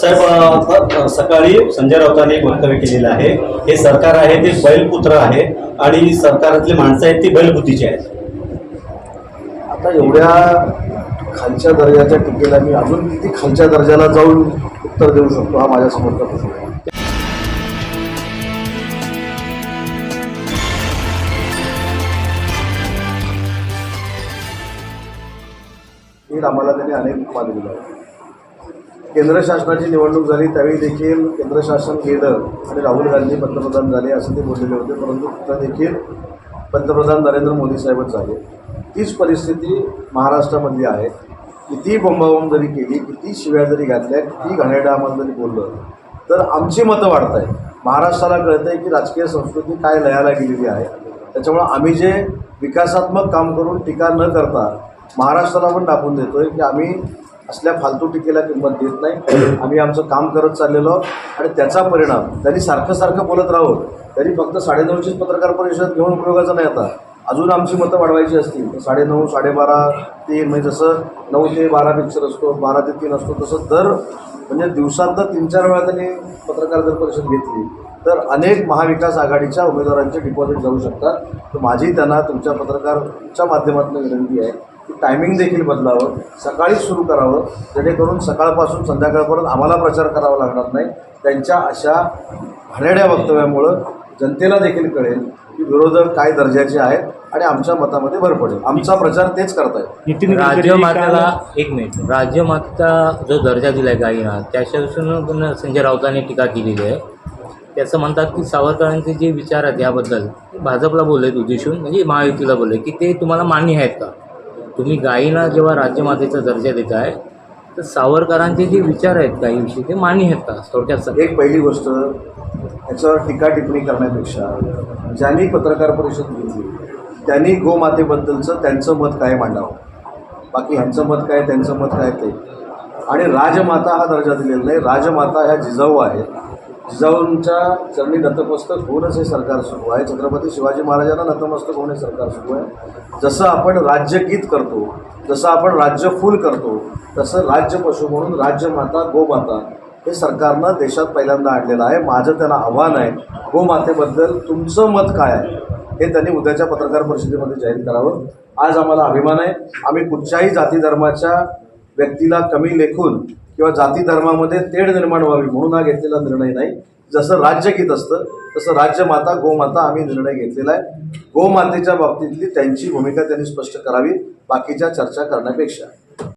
साहेब सकाळी संजय राऊतांनी एक वक्तव्य केलेलं आहे. हे सरकार आहे ते बैलपुत्र आहे आणि सरकारातली माणसं आहेत ती बैलबुद्धीची आहेत. आता एवढ्या खालच्या दर्जाच्या टीकेला मी अजून किती खालच्या दर्जाला जाऊन उत्तर देऊ शकतो हा माझ्यासमोरचा प्रश्न आहे. आम्हाला त्यांनी अनेक उपमा दिलेल्या आहेत केंद्र शासनाची निवडणूक झाली त्यावेळी देखील केंद्र शासन गेलं आणि राहुल गांधी पंतप्रधान झाले असं ते बोललेले होते परंतु तिथं देखील पंतप्रधान नरेंद्र मोदी साहेबच झाले. तीच परिस्थिती महाराष्ट्रामधली आहे. किती बोंबाबोंब जरी केली किती शिव्या जरी घातल्या किती घाणेडामध्ये जरी बोललं तर आमची मतं वाढत आहे महाराष्ट्राला कळतं आहे की राजकीय संस्कृती काय लयाला गेलेली आहे. त्याच्यामुळं आम्ही जे विकासात्मक काम करून टीका न करता महाराष्ट्राला पण दापून देतो आहे की आम्ही असल्या फालतू टीकेला किंमत देत नाही. आम्ही आमचं काम करत चाललेलो आणि त्याचा परिणाम त्यांनी सारखं सारखं बोलत राहावं. त्यांनी फक्त साडेनऊचीच पत्रकार परिषद घेऊन उपयोगाचं नाही आता. अजून आमची मतं वाढवायची असतील. तर साडेनऊ साडेबारा तीन म्हणजे जसं नऊ ते बारा पिक्चर असतो बारा ते तीन असतो तसं दर म्हणजे दिवसात तीन चार वेळा त्यांनी पत्रकार जर परिषद घेतली. तर अनेक महाविकास आघाडीच्या उमेदवारांचे डिपॉझिट जाऊ शकतात. तर माझी त्यांना तुमच्या पत्रकारच्या माध्यमातून विनंती आहे. की टायमिंग देखील बदलावं सकाळीच सुरू करावं जेणेकरून सकाळपासून संध्याकाळपर्यंत आम्हाला प्रचार करावा लागणार नाही. त्यांच्या अशा घाणेरड्या वक्तव्यामुळं जनतेला देखील कळेल की विरोधक काय दर्जाचे आहेत आणि आमच्या मतामध्ये भर पडेल. आमचा प्रचार तेच करतायत. गडकरी राज्यमातेला काल- एक मिनिट. राज्यमाता जो दर्जा दिला आहे गायीना त्याच्यापासून पण संजय राऊतांनी टीका केलेली आहे. त्याचं म्हणतात की सावरकरांचे जे विचार आहेत याबद्दल ते भाजपला बोलले उद्देशून म्हणजे महायुतीला बोलले की ते तुम्हाला मान्य आहेत का? तुम्ही गायीला जेव्हा राज्यमातेचा दर्जा देत आहे तर सावरकरांचे जे विचार आहेत गायीविषयी ते मान्य आहेत का? थोडक्यात एक पहिली गोष्ट याच्यावर टीका टिप्पणी करण्यापेक्षा ज्यांनी पत्रकार परिषद घेतली त्यांनी गोमातेबद्दलचं त्यांचं मत काय मांडावं? बाकी ह्यांचं मत काय त्यांचं मत काय ते? आणि राजमाता हा दर्जा दिलेला नाही. राजमाता ह्या जिजाऊ आहेत. जिजाऊंच्या चरणी नतमस्तक होऊनच हे सरकार सुरू आहे. छत्रपती शिवाजी महाराजांना नतमस्तक होणे सरकार सुरू आहे. जसं आपण राज्यगीत करतो जसं आपण राज्य फुल करतो तसं राज्य पशु म्हणून राज्यमाता गोमाता हे सरकारनं देशात पहिल्यांदा आणलेलं आहे. माझं त्यांना आव्हान आहे गोमातेबद्दल तुमचं मत काय आहे हे त्यांनी उद्याच्या पत्रकार परिषदेमध्ये जाहीर करावं. आज आम्हाला अभिमान आहे. आम्ही कुठच्याही जाती धर्माच्या व्यक्तीला कमी लेखून किंवा जाती धर्मामध्ये तेढ निर्माण व्हावी म्हणून हा घेतलेला निर्णय नाही. जसं राज्यगीत असतं तसं राज्यमाता गोमाता आम्ही निर्णय घेतलेला आहे. गोमातेच्या बाबतीतली त्यांची भूमिका त्यांनी स्पष्ट करावी बाकीच्या चर्चा करण्यापेक्षा.